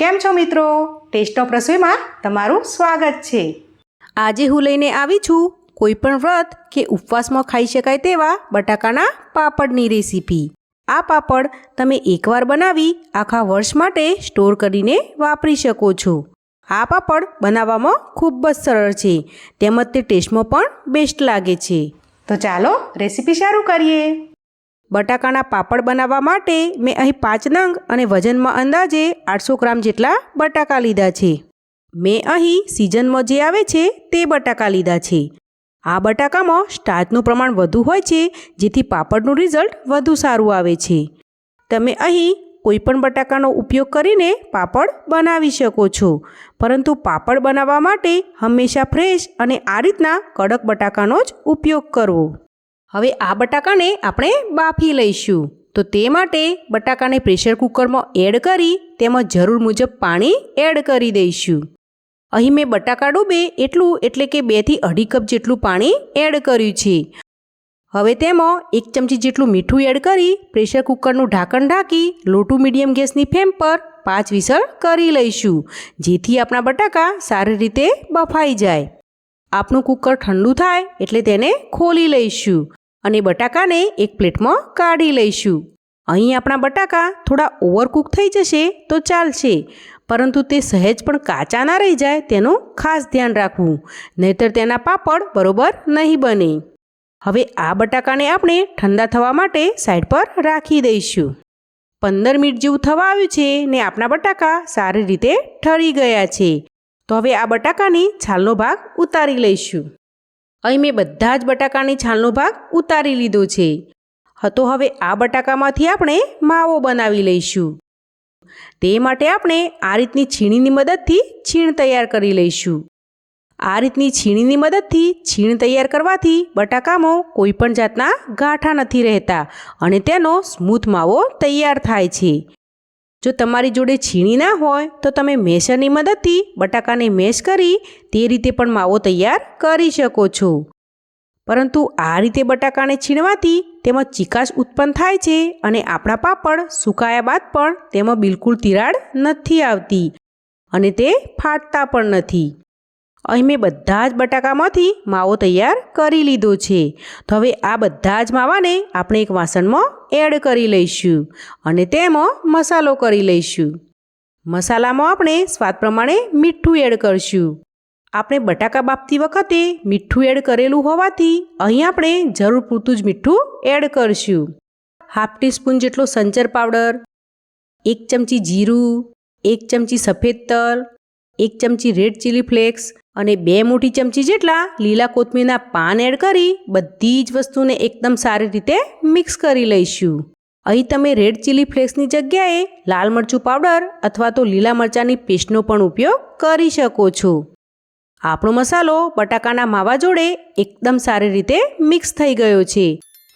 કેમ છો મિત્રો? ટેસ્ટ ઓફ રસોઈમાં તમારું સ્વાગત છે. આજે હું લઈને આવી છું કોઈ પણ વ્રત કે ઉપવાસમાં ખાઈ શકાય તેવા બટાકાના પાપડની રેસીપી આ પાપડ તમે એકવાર બનાવી આખા વર્ષ માટે સ્ટોર કરીને વાપરી શકો છો. આ પાપડ બનાવવામાં ખૂબ જ સરળ છે. તેમજ તે ટેસ્ટમાં પણ બેસ્ટ લાગે છે. તો ચાલો રેસીપી શરૂ કરીએ. બટાકાના પાપડ બનાવવા માટે મેં અહીં પાંચ નંગ અને વજનમાં અંદાજે આઠસો ગ્રામ જેટલા બટાકા લીધા છે. મેં અહીં સિઝનમાં જે આવે છે તે બટાકા લીધા છે. આ બટાકામાં સ્ટાર્ચનું પ્રમાણ વધુ હોય છે, જેથી પાપડનું રિઝલ્ટ વધુ સારું આવે છે. તમે અહીં કોઈપણ બટાકાનો ઉપયોગ કરીને પાપડ બનાવી શકો છો, પરંતુ પાપડ બનાવવા માટે હંમેશા ફ્રેશ અને આ રીતના કડક બટાકાનો જ ઉપયોગ કરવો. હવે આ બટાકાને આપણે બાફી લઈશું. તો તે માટે બટાકાને પ્રેશર કુકરમાં એડ કરી તેમાં જરૂર મુજબ પાણી એડ કરી દઈશું. અહીં મેં બટાકા ડૂબે એટલું એટલે કે બેથી અઢી કપ જેટલું પાણી એડ કર્યું છે. હવે તેમાં એક ચમચી જેટલું મીઠું એડ કરી પ્રેશર કુકરનું ઢાંકણ ઢાંકી લોટું મીડિયમ ગેસની ફ્લેમ પર પાંચ વિસળ કરી લઈશું, જેથી આપણા બટાકા સારી રીતે બફાઈ જાય. આપણું કુકર ઠંડુ થાય એટલે તેને ખોલી લઈશું. અને બટાકાને એક પ્લેટમાં કાઢી લઈશું. અહીં આપણા બટાકા થોડા ઓવરકુક થઈ જશે તો ચાલશે, પરંતુ તે સહેજ પણ કાચા ના રહી જાય તેનું ખાસ ધ્યાન રાખવું, નહીતર તેના પાપડ બરોબર નહીં બને. હવે આ બટાકાને આપણે ઠંડા થવા માટે સાઈડ પર રાખી દઈશું. પંદર મિનિટ જેવું થવા આવ્યું છે ને આપણા બટાકા સારી રીતે ઠરી ગયા છે, તો હવે આ બટાકાની છાલનો ભાગ ઉતારી લઈશું. અહીં મેં બધા જ બટાકાની છાલનો ભાગ ઉતારી લીધો છે. હતો હવે આ બટાકામાંથી આપણે માવો બનાવી લઈશું. તે માટે આપણે આ રીતની છીણીની મદદથી છીણ તૈયાર કરી લઈશું. આ રીતની છીણીની મદદથી છીણ તૈયાર કરવાથી બટાકામાં કોઈપણ જાતના ગાંઠા નથી રહેતા અને તેનો સ્મૂથ માવો તૈયાર થાય છે. જો તમારી જોડે છીણી ના હોય, તો તમે મેસરની મદદથી બટાકાને મેશ કરી તે રીતે પણ માવો તૈયાર કરી શકો છો. પરંતુ આ રીતે બટાકાને છીણવાથી તેમાં ચીકાશ ઉત્પન્ન થાય છે અને આપણા પાપડ સુકાયા બાદ પણ તેમાં બિલકુલ તિરાડ નથી આવતી અને તે ફાટતા પણ નથી. અહીં મેં બધા જ બટાકામાંથી માવો તૈયાર કરી લીધો છે. તો હવે આ બધા જ માવાને આપણે એક વાસણમાં એડ કરી લઈશું અને તેમાં મસાલો કરી લઈશું. મસાલામાં આપણે સ્વાદ પ્રમાણે મીઠું એડ કરશું. આપણે બટાકા બાફતી વખતે મીઠું એડ કરેલું હોવાથી અહીં આપણે જરૂર પૂરતું જ મીઠું એડ કરશું. હાફ ટીસ્પૂન જેટલો સંચર પાવડર, એક ચમચી જીરું, એક ચમચી સફેદ તલ એક ચમચી રેડ ચીલી ફ્લેક્સ અને બે મોટી ચમચી જેટલા લીલા કોથમીરના પાન એડ કરી બધી જ વસ્તુને એકદમ સારી રીતે મિક્સ કરી લઈશું. અહીં તમે રેડ ચીલી ફ્લેક્સની જગ્યાએ લાલ મરચું પાવડર અથવા તો લીલા મરચાંની પેસ્ટનો પણ ઉપયોગ કરી શકો છો. આપણો મસાલો બટાકાના માવા જોડે એકદમ સારી રીતે મિક્સ થઈ ગયો છે.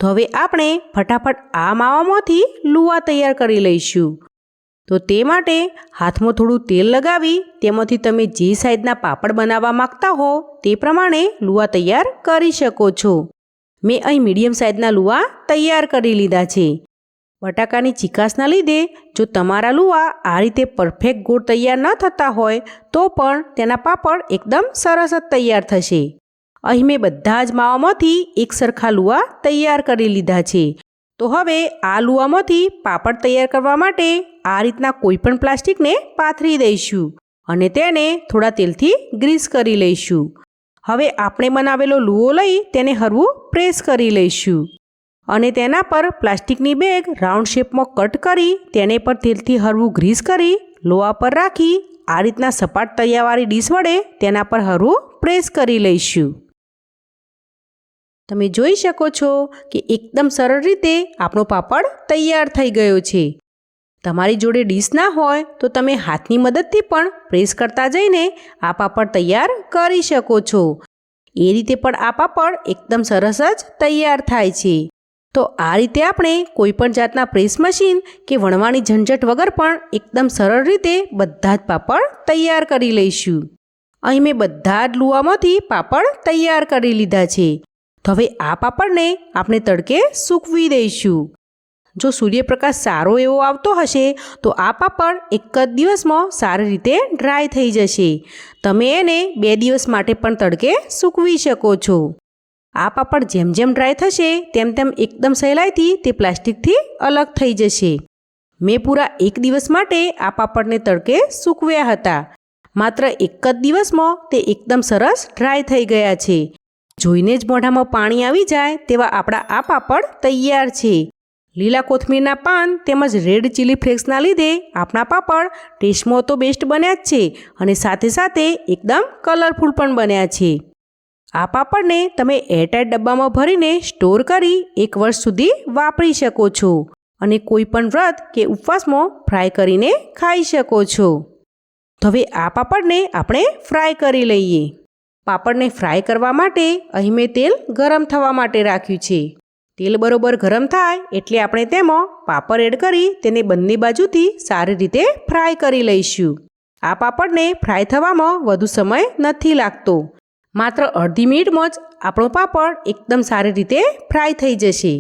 તો હવે આપણે ફટાફટ આ માવામાંથી લુવા તૈયાર કરી લઈશું. તો તે માટે હાથમાં થોડું તેલ લગાવી, તેમાંથી તમે જે સાઈઝના પાપડ બનાવવા માંગતા હો, તે પ્રમાણે લુવા તૈયાર કરી શકો છો. મેં અહીં મીડિયમ સાઈઝના લુવા તૈયાર કરી લીધા છે. બટાકાની ચિકાસના લીધે જો તમારા લુવા આ રીતે પરફેક્ટ ગોળ તૈયાર ન થતા હોય, તો પણ તેના પાપડ એકદમ સરસ જ તૈયાર થશે. અહીં મેં બધા જ માવામાંથી એક સરખા લુવા તૈયાર કરી લીધા છે. તો હવે આ લુવામાંથી પાપડ તૈયાર કરવા માટે આ રીતના કોઈપણ પ્લાસ્ટિકને પાથરી દઈશું અને તેને થોડા તેલથી ગ્રીસ કરી લઈશું. હવે આપણે બનાવેલો લુઓ લઈ તેને હરવું પ્રેસ કરી લઈશું અને તેના પર પ્લાસ્ટિકની બેગ રાઉન્ડ શેપમાં કટ કરી તેને પર તેલથી હરવું ગ્રીસ કરી લોહા પર રાખી આ રીતના સપાટ તૈયારવાળી ડીશ વડે તેના પર હરવું પ્રેસ કરી લઈશું. તમે જોઈ શકો છો કે એકદમ સરળ રીતે આપણો પાપડ તૈયાર થઈ ગયો છે. તમારી જોડે ડીશ ના હોય તો તમે હાથની મદદથી પણ પ્રેસ કરતા જઈને આ પાપડ તૈયાર કરી શકો છો. એ રીતે પણ આ પાપડ એકદમ સરસ જ તૈયાર થાય છે. તો આ રીતે આપણે કોઈપણ જાતના પ્રેસ મશીન કે વણવાની ઝંઝટ વગર પણ એકદમ સરળ રીતે બધા જ પાપડ તૈયાર કરી લઈશું. અહીં મેં બધા જ લુવામાંથી પાપડ તૈયાર કરી લીધા છે. તો હવે આ પાપડને આપણે તડકે સૂકવી દઈશું. જો સૂર્યપ્રકાશ સારો એવો આવતો હશે, તો આ પાપડ એક જ દિવસમાં સારી રીતે ડ્રાય થઈ જશે. તમે એને બે દિવસ માટે પણ તડકે સૂકવી શકો છો. આ પાપડ જેમ જેમ ડ્રાય થશે, તેમ તેમ એકદમ સહેલાઈથી તે પ્લાસ્ટિકથી અલગ થઈ જશે. મેં પૂરા એક દિવસ માટે આ પાપડને તડકે સૂકવ્યા હતા. માત્ર એક જ દિવસમાં તે એકદમ સરસ ડ્રાય થઈ ગયા છે. જોઈને જ મોઢામાં પાણી આવી જાય તેવા આપણા આ પાપડ તૈયાર છે. લીલા કોથમીરના પાન તેમજ રેડ ચીલી ફ્લેક્સના લીધે આપણા પાપડ ટેસ્ટમાં તો બેસ્ટ બન્યા જ છે અને સાથે સાથે એકદમ કલરફુલ પણ બન્યા છે. આ પાપડને તમે એરટાઈટ ડબ્બામાં ભરીને સ્ટોર કરી એક વર્ષ સુધી વાપરી શકો છો અને કોઈ પણ વ્રત કે ઉપવાસમાં ફ્રાય કરીને ખાઈ શકો છો. તો હવે આ પાપડને આપણે ફ્રાય કરી લઈએ. પાપડને ફ્રાય કરવા માટે અહીં મેં તેલ ગરમ થવા માટે રાખ્યું છે. તેલ બરોબર ગરમ થાય એટલે આપણે તેમાં પાપડ એડ કરી તેને બંને બાજુથી સારી રીતે ફ્રાય કરી લઈશું. આ પાપડને ફ્રાય થવામાં વધુ સમય નથી લાગતો. માત્ર અડધી મિનિટમાં જ આપણો પાપડ એકદમ સારી રીતે ફ્રાય થઈ જશે.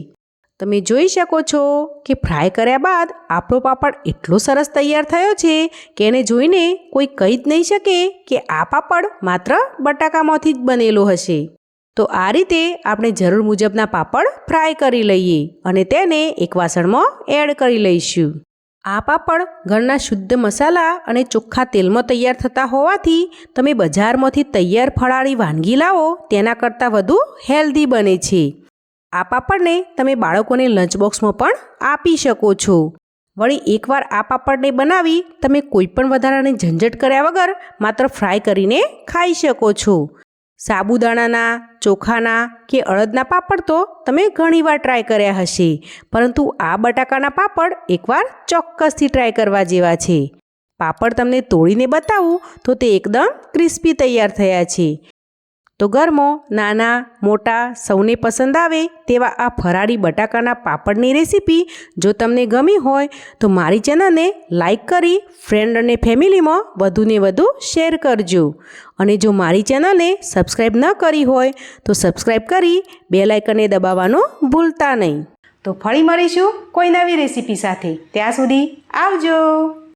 તમે જોઈ શકો છો કે ફ્રાય કર્યા બાદ આપણો પાપડ એટલો સરસ તૈયાર થયો છે કે એને જોઈને કોઈ કહી જ નહીં શકે કે આ પાપડ માત્ર બટાકામાંથી જ બનેલો હશે. તો આ રીતે આપણે જરૂર મુજબના પાપડ ફ્રાય કરી લઈએ અને તેને એક વાસણમાં એડ કરી લઈશું. આ પાપડ ઘરના શુદ્ધ મસાલા અને ચોખ્ખા તેલમાં તૈયાર થતા હોવાથી તમે બજારમાંથી તૈયાર ફળાળી વાનગી લાવો, તેના કરતાં વધુ હેલ્ધી બને છે. આ પાપડને તમે બાળકોને લંચ બોક્સમાં પણ આપી શકો છો. વળી એકવાર આ પાપડને બનાવી, તમે કોઈ પણ વધારાની ઝંઝટ કર્યા વગર માત્ર ફ્રાય કરીને ખાઈ શકો છો. સાબુદાણાના, ચોખાના કે અડદના પાપડ તો તમે ઘણીવાર ટ્રાય કર્યા હશે, પરંતુ આ બટાકાના પાપડ એકવાર ચોક્કસથી ટ્રાય કરવા જેવા છે. પાપડ તમને તોડીને બતાવું તો તે એકદમ ક્રિસ્પી તૈયાર થયા છે. તો ઘરમાં નાના, મોટા સૌને પસંદ આવે તેવા આ ફરાળી બટાકાના પાપડની રેસીપી. જો તમને ગમી હોય તો મારી ચેનલને લાઇક કરી, ફ્રેન્ડ અને ફેમિલીમાં વધુને વધુ શેર કરજો. અને જો મારી ચેનલને સબસ્ક્રાઈબ ન કરી હોય તો સબસ્ક્રાઈબ કરી બે લાઇકને દબાવવાનું ભૂલતા નહીં. તો ફરી મળીશું કોઈ નવી રેસીપી સાથે. ત્યાં સુધી આવજો.